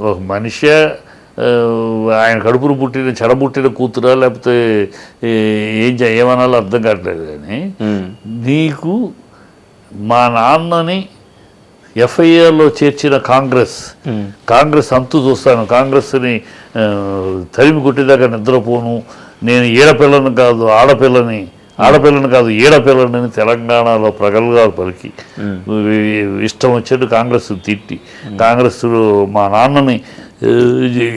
ఒక మనిషి ఆయన కడుపును పుట్టిన చెడబుట్టిన కూతురా లేకపోతే ఏ- ఏం చే- ఏమనాలో అర్థం కావట్లేదు కానీ నీకు మా నాన్నని ఎఫ్ఐఆర్లో చేర్చిన కాంగ్రెస్ కాంగ్రెస్ అంతు చూస్తాను. కాంగ్రెస్ని తరిమి కొట్టేదాకా నిద్రపోను. నేను ఈడపిల్లని కాదు ఆడపిల్లని. ఆడపిల్లని కాదు ఈడపిల్లని తెలంగాణలో ప్రగల్గా పలికి. ఇష్టం వచ్చేట్టు కాంగ్రెస్ తిట్టి. కాంగ్రెస్ మా నాన్నని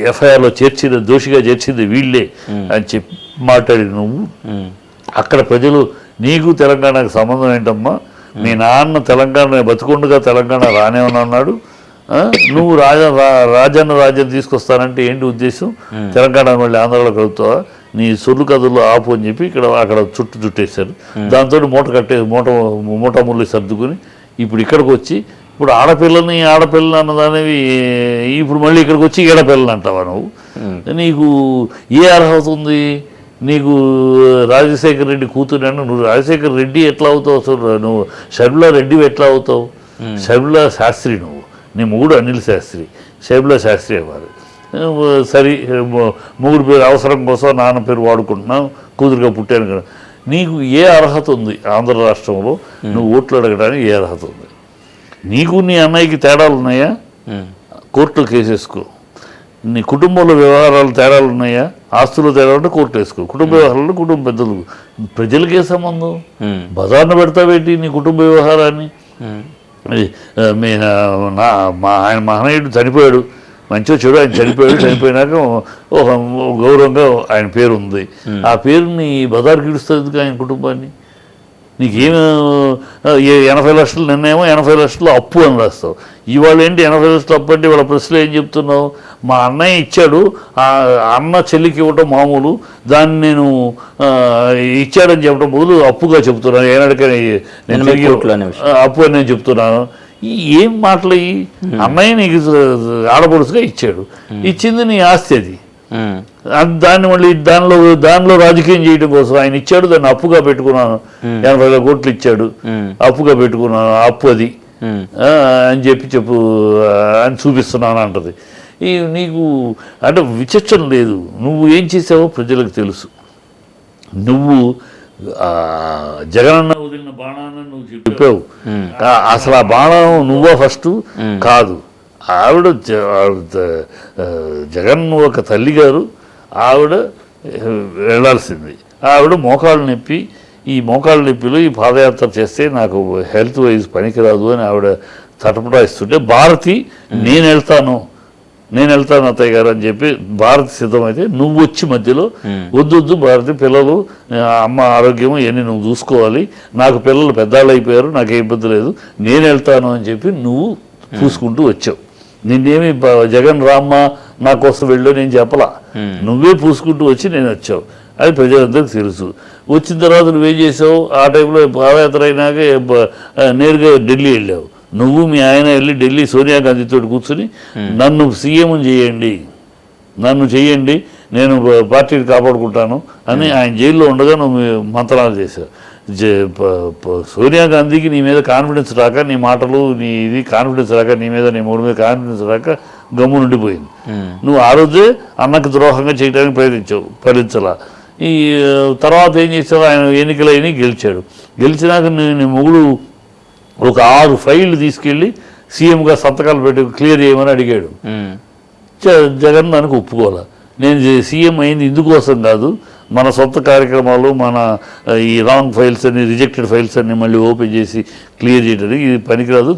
ఎఫ్ఐఆర్లో చేర్చిన దోషిగా చేర్చింది వీళ్ళే అని చెప్పి మాట్లాడి నువ్వు. అక్కడ ప్రజలు నీకు తెలంగాణకు సంబంధం ఏంటమ్మా? మీ నాన్న తెలంగాణ బతుకుండగా తెలంగాణ రానేమని అన్నాడు. ఆ? నువ్వు రాజ రా- రాజన్న రాజ్యం తీసుకొస్తానంటే ఏంటి ఉద్దేశం? తెలంగాణ మళ్ళీ ఆంధ్రాలో కలుగుతావా నీ సొల్లు కథలు ఆపు అని చెప్పి ఇక్కడ అక్కడ చుట్టు చుట్టేశారు. దాంతో మూట కట్టే మూట మూట ముళ్ళు సర్దుకుని ఇప్పుడు ఇక్కడికి వచ్చి ఇప్పుడు ఆడపిల్లని ఆడపిల్లని అన్నదానివి ఇప్పుడు మళ్ళీ ఇక్కడికి వచ్చి ఈడపిల్లని అంటావా నువ్వు? నీకు ఏ అర్హత ఉంది? నీకు రాజశేఖర రెడ్డి కూతురు నువ్వు రాజశేఖర రెడ్డి ఎట్లా అవుతావు అసలు? నువ్వు షర్మిలా రెడ్డి ఎట్లా అవుతావు? షర్మిలా శాస్త్రి నువ్వు. నీ మొగుడు అనిల్ శాస్త్రి. షర్మిలా శాస్త్రి వారు సరే మొ- మొగుడు పేరు అవసరం కోసం నాన్న పేరు వాడుకుంటున్నావు కూతురుగా పుట్టాను కదా. నీకు ఏ అర్హత ఉంది ఆంధ్ర రాష్ట్రంలో? నువ్వు ఓట్లు అడగడానికి ఏ అర్హత ఉంది? నీకు నీ అన్నయ్యకి తేడాలు ఉన్నాయా? కోర్టులో కేసేసుకో. నీ కుటుంబంలో వ్యవహారాలు తేడాలు ఉన్నాయా? ఆస్తులు తేడా ఉంటే కోర్టు వేసుకో. కుటుంబ వ్యవహారాలు కుటుంబ పెద్దలు. ప్రజలకే సంబంధం? బజార్న పెడతావేంటి నీ కుటుంబ వ్యవహారాన్ని? మీ నా మా ఆయన మహనీయుడు చనిపోయాడు. మంచిగా చెడు ఆయన చనిపోయాడు చనిపోయినాక ఒక గౌరవంగా ఆయన పేరు ఉంది ఆ పేరుని బజార్కి ఇడుస్తుంది ఆయన కుటుంబాన్ని? నీకేం ఎనభై లక్షలు నిన్నేమో ఎనభై లక్షలు అప్పు అని రాస్తావు. ఇవాళ ఏంటి ఎనభై లక్షలు అప్పు అంటే వాళ్ళ ప్రశ్నలు ఏం చెప్తున్నావు? మా అన్నయ్య ఇచ్చాడు ఆ అన్న చెల్లికి ఇవ్వటం మామూలు దాన్ని నేను ఇచ్చాడని చెప్పడం బదులు అప్పుగా చెప్తున్నాను. ఏనాడికైనా అప్పు అని నేను చెప్తున్నాను. ఏం మాటలు ఇవి? అన్నయ్య నీకు ఆడపడుసుగా ఇచ్చాడు. ఇచ్చింది నీ ఆస్తి అది. దాన్ని మళ్ళీ దానిలో దానిలో రాజకీయం చేయడం కోసం ఆయన ఇచ్చాడు దాన్ని అప్పుగా పెట్టుకున్నాను. ఎనభై వేల కోట్లు ఇచ్చాడు. అప్పుగా పెట్టుకున్నాను అప్పు అది. అని చెప్పి చెప్పు అని చూపిస్తున్నాను అంటది. ఈ నీకు అంటే విచక్షణ లేదు. నువ్వు ఏం చేసావో ప్రజలకు తెలుసు. నువ్వు జగనన్న వదిలిన బాణాన్ని నువ్వు చెప్పావు. అసలు ఆ బాణం నువ్వో ఫస్ట్? కాదు. ఆవిడ జగన్ ఒక తల్లి గారు ఆవిడ వెళ్ళాల్సింది. ఆవిడ మోకాళ్ళు నొప్పి. ఈ మోకాళ్ళ నొప్పిలో ఈ పాదయాత్ర చేస్తే నాకు హెల్త్ వైజ్ పనికిరాదు అని ఆవిడ తటపటాయిస్తుంటే భారతి నేను వెళ్తాను. నేను వెళ్తాను అత్తయ్య గారు అని చెప్పి భారతి సిద్ధమైతే నువ్వు వచ్చి మధ్యలో వద్దు వద్దు భారతి పిల్లలు అమ్మ ఆరోగ్యం ఇవన్నీ నువ్వు చూసుకోవాలి. నాకు పిల్లలు పెద్దాళ్ళు అయిపోయారు నాకు ఏ ఇబ్బంది లేదు. నేను వెళ్తాను అని చెప్పి నువ్వు చూసుకుంటూ వచ్చావు. నిన్నేమి జగన్ రామ్మ నా కోసం వెళ్ళు నేను చెప్పలా. నువ్వే పూసుకుంటూ వచ్చి నేను వచ్చావు. అది ప్రజలందరికీ తెలుసు. వచ్చిన తర్వాత నువ్వేం చేసావు? ఆ టైంలో పాదయాత్ర అయినాక నేరుగా ఢిల్లీ వెళ్ళావు. నువ్వు మీ ఆయన వెళ్ళి ఢిల్లీ సోనియా గాంధీతో కూర్చుని నన్ను సీఎం చేయండి. నన్ను చెయ్యండి నేను పార్టీని కాపాడుకుంటాను అని ఆయన జైల్లో ఉండగా నువ్వు మంత్రాలు చేశావు. సోనియా గాంధీకి నీ మీద కాన్ఫిడెన్స్ రాక నీ మాటలు నీ ఇది కాన్ఫిడెన్స్ రాక నీ మీద నీ మూడు మీద కాన్ఫిడెన్స్ రాక గమ్ము నుండిపోయింది. ఉమ్, నువ్వు ఆ రోజే అన్నకు ద్రోహంగా చేయడానికి ప్రయత్నించావు ఫలించలా. ఈ తర్వాత ఏం చేసావు ఆయన ఎన్నికలైన గెలిచాడు. గెలిచినాక నీ మొగుడు ఒక ఆరు ఫైళ్ళు తీసుకెళ్ళి సీఎంగా సంతకాలు పెట్టి క్లియర్ చేయమని అడిగాడు. జగన్ దానికి ఒప్పుకోవాలి నేను సీఎం అయింది ఇందుకోసం కాదు మన సొంత కార్యక్రమాలు మన ఈ రాంగ్ ఫైల్స్ అన్ని రిజెక్టెడ్ ఫైల్స్ అన్ని మళ్ళీ ఓపెన్ చేసి క్లియర్ చేయడానికి ఇది పనికిరాదు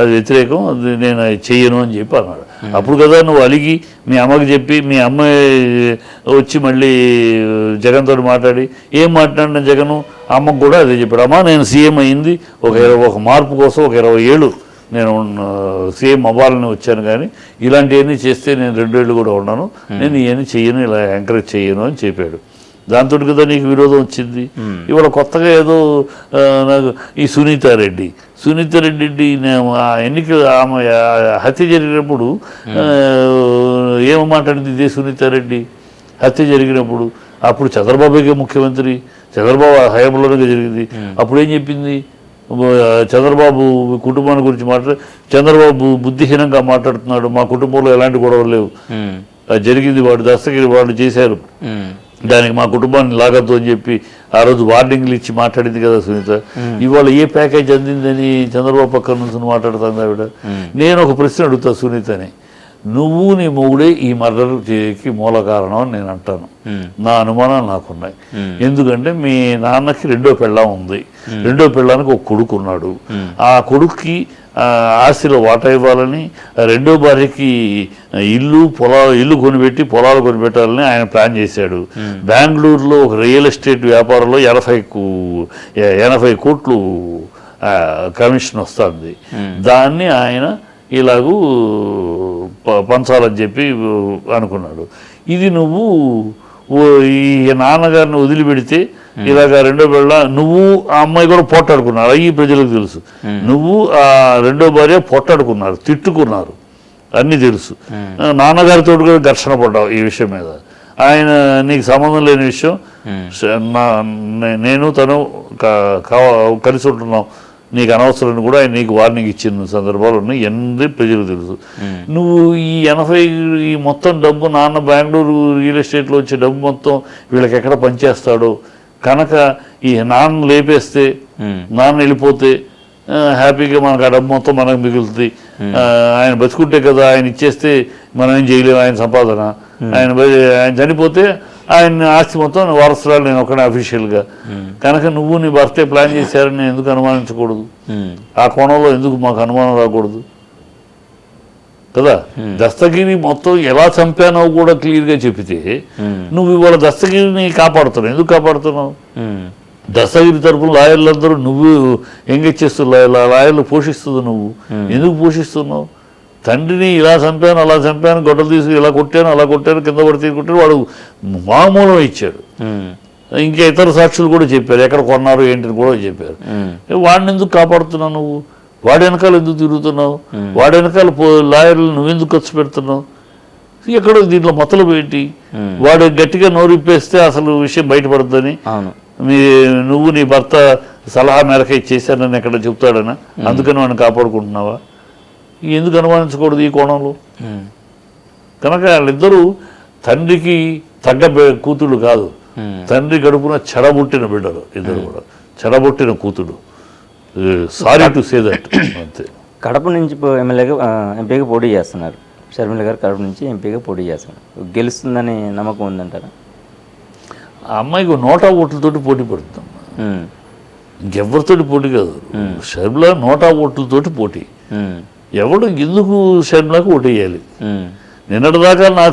అది వ్యతిరేకం అది నేను అది చెయ్యను అని చెప్పి అన్నాడు. అప్పుడు కదా నువ్వు అలిగి మీ అమ్మకి చెప్పి మీ అమ్మ వచ్చి మళ్ళీ జగన్ తోటి మాట్లాడి ఏం మాట్లాడిన జగను? అమ్మకు కూడా అదే చెప్పాడు. అమ్మ నేను సీఎం అయింది ఒక ఇరవై ఒక మార్పు కోసం ఒక ఇరవై ఏళ్ళు నేను సీఎం అవ్వాలని వచ్చాను కానీ ఇలాంటివన్నీ చేస్తే నేను రెండేళ్ళు కూడా ఉన్నాను. నేను ఇవన్నీ చెయ్యను ఇలా ఎంకరేజ్ చెయ్యను అని చెప్పాడు. దాంతో కదా నీకు విరోధం వచ్చింది. ఇవాళ కొత్తగా ఏదో నాకు ఈ సునీతారెడ్డి సునీతారెడ్డి నేను ఆ ఎన్నిక ఆమె హత్య జరిగినప్పుడు ఆ, ఏం మాట్లాడింది ఇదే సునీతారెడ్డి హత్య జరిగినప్పుడు అప్పుడు చంద్రబాబుకే ముఖ్యమంత్రి చంద్రబాబు హయాంలోనే జరిగింది. అప్పుడు ఏం చెప్పింది? చంద్రబాబు కుటుంబాన్ని గురించి మాట్లాడు చంద్రబాబు బుద్ధిహీనంగా మాట్లాడుతున్నాడు. మా కుటుంబంలో ఎలాంటి గొడవలు లేవు. జరిగింది వాడు దస్తగిరి వాళ్ళు చేశారు. దానికి మా కుటుంబాన్ని లాగద్దు అని చెప్పి ఆ రోజు వార్నింగ్లు ఇచ్చి మాట్లాడింది కదా సునీత. ఇవాళ ఏ ప్యాకేజ్ అందిందని చంద్రబాబు పక్కన నుంచి మాట్లాడుతుంది ఆవిడ. నేను ఒక ప్రశ్న అడుగుతా సునీతని. నువ్వు నీ మొగుడే ఈ మర్డర్ చేయకి మూల కారణం అని నేను అంటాను. ఉమ్, నా అనుమానాలు నాకున్నాయి. Hmm. ఎందుకంటే మీ నాన్నకి రెండో పెళ్ళాం ఉంది. రెండో పెళ్ళానికి ఒక కొడుకు ఉన్నాడు. ఆ కొడుక్కి ఆస్తిలో వాటా ఇవ్వాలని రెండో భార్యకి ఇల్లు పొలాలు ఇల్లు కొనిపెట్టి పొలాలు కొనిపెట్టాలని ఆయన ప్లాన్ చేశాడు. బెంగళూరులో ఒక రియల్ ఎస్టేట్ వ్యాపారంలో ఎనభై ఎనభై కోట్లు కమిషన్ వస్తుంది. దాన్ని ఆయన ఇలాగూ పంచాలని చెప్పి అనుకున్నాడు. ఇది నువ్వు ఈ నాన్నగారిని వదిలిపెడితే ఇలాగ రెండో బిళ్ళ నువ్వు ఆ అమ్మాయి కూడా పోట్లాడుకున్నారు. అవి ప్రజలకు తెలుసు. నువ్వు ఆ రెండో భార్య పోట్లాడుకున్నారు తిట్టుకున్నారు. అన్నీ తెలుసు. నాన్నగారితో కూడా ఘర్షణ పడ్డావు ఈ విషయం మీద. ఆయన నీకు సంబంధం లేని విషయం. నేను తను కలిసి ఉంటున్నాం. నీకు అనవసరం కూడా ఆయన నీకు వార్నింగ్ ఇచ్చిన సందర్భాలు ఉన్నాయి. ఎన్ని ప్రజలకు తెలుసు. నువ్వు ఈ ఎనభై ఈ మొత్తం డబ్బు నాన్న బెంగళూరు రియల్ ఎస్టేట్లో వచ్చే డబ్బు మొత్తం వీళ్ళకి ఎక్కడ పనిచేస్తాడో? కనుక ఈ నాన్న లేపేస్తే నాన్న వెళ్ళిపోతే హ్యాపీగా మనకు ఆ డబ్బు మొత్తం మనకు మిగులుతుంది. ఆయన బతుకుంటే కదా ఆయన ఇచ్చేస్తే మనం ఏం చేయలేము ఆయన సంపాదన. ఆయన ఆయన చనిపోతే ఆయన ఆస్తి మొత్తం వారసురాలు నేను ఒకనే అఫీషియల్గా కనుక నువ్వు నీ భర్తే ప్లాన్ చేశారని నేను ఎందుకు అనుమానించకూడదు? ఆ కోణంలో ఎందుకు మాకు అనుమానం రాకూడదు? కదా? దస్తగిరి మొత్తం ఎలా చంపానో కూడా క్లియర్గా చెప్పితే నువ్వు ఇవాళ దస్తగిరిని కాపాడుతున్నావు. ఎందుకు కాపాడుతున్నావు? దస్తగిరి తరపున లాయర్లందరూ నువ్వు ఎంగేజ్ చేస్తున్నావు లాయర్లు పోషిస్తుంది నువ్వు. ఎందుకు పోషిస్తున్నావు? తండ్రిని ఇలా చంపాను అలా చంపాను గొడ్డలు తీసి ఇలా కొట్టాను అలా కొట్టాను కింద పడితే కొట్టాను వాడు మామూలం ఇచ్చాడు. ఇంకా ఇతర సాక్షులు కూడా చెప్పారు ఎక్కడ కొన్నారు ఏంటిని కూడా చెప్పారు. వాడిని ఎందుకు కాపాడుతున్నావు నువ్వు? వాడి వెనకాల ఎందుకు తిరుగుతున్నావు? వాడి వెనకాల లాయర్లు నువ్వెందుకు ఖర్చు పెడుతున్నావు? ఎక్కడో దీంట్లో మొత్తలు పెట్టి వాడు గట్టిగా నోరిప్పేస్తే అసలు విషయం బయటపడుతుందని మీ నువ్వు నీ భర్త సలహా మేరకు చేశానని ఎక్కడ చెప్తాడనా? అందుకని వాడిని కాపాడుకుంటున్నావా? ఎందుకు అనుమానించకూడదు ఈ కోణంలో? కనుక వాళ్ళిద్దరూ తండ్రికి తగ్గ కూతుళ్ళు కాదు. తండ్రి గడుపున చెడబుట్టిన బిడ్డలు ఇద్దరు కూడా. చెడబుట్టిన కూతుడు సారీ టు సే దట్ అంతే. కడప నుంచి ఎమ్మెల్యేగా ఎంపీగా పోటీ చేస్తున్నారు. షర్మిల గారు కడప నుంచి ఎంపీగా పోటీ చేస్తున్నారు. గెలుస్తుందని నమ్మకం ఉందంటారా? ఆ అమ్మాయికి నోటా ఓట్లతోటి పోటీ పడుతుంది ఇంకెవరితోటి పోటీ కాదు. షర్మిల నోటా ఓట్లతోటి పోటీ. ఎవడు ఎందుకు ఓటేయాలి. ఉమ్, నిన్నటిదాకా నాకు